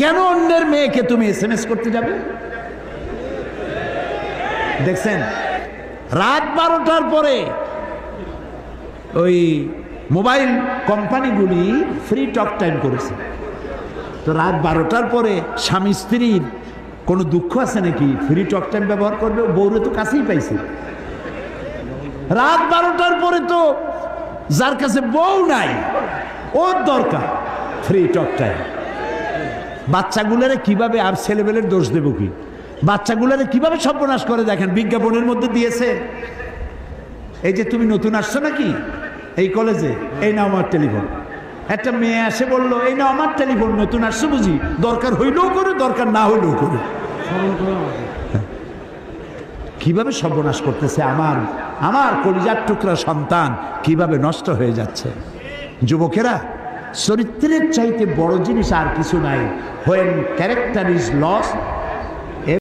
কেন অন্যের মেয়েকে তুমি এস এম এস করতে যাবে? দেখছেন? রাত বারোটার পরে ওই মোবাইল কোম্পানিগুলি ফ্রি টক টাইম করেছে। তো রাত বারোটার পরে স্বামী স্ত্রীর কোনো দুঃখ আছে নাকি? ফ্রি টক টাইম ব্যবহার করবে, বউরে তো কাছেই পাইছে। রাত বারোটার পরে তো যার কাছে বউ নাই, ওর দরকার ফ্রি টক টাইম বাচ্চাগুলোরে কীভাবে আর ছেলেবেলের দোষ দেব কি? বাচ্চাগুলোরে কীভাবে সর্বনাশ করে দেখেন? বিজ্ঞাপনের মধ্যে দিয়েছে। এই যে তুমি নতুন আসছো নাকি? এই কলেজে? এই নাও আমার টেলিফোন। একটা মেয়ে আসে বলল, এই নাও আমার টেলিফোন, নতুন আসছো বুঝি? দরকার হইলেও করো, দরকার না হইলেও করো। কীভাবে সর্বনাশ করতেছে আমার আমার কলিজার টুকরা সন্তান কীভাবে নষ্ট হয়ে যাচ্ছে? যুবকেরা চরিত্রের চাইতে বড় জিনিস আর কিছু নাই। When character is loss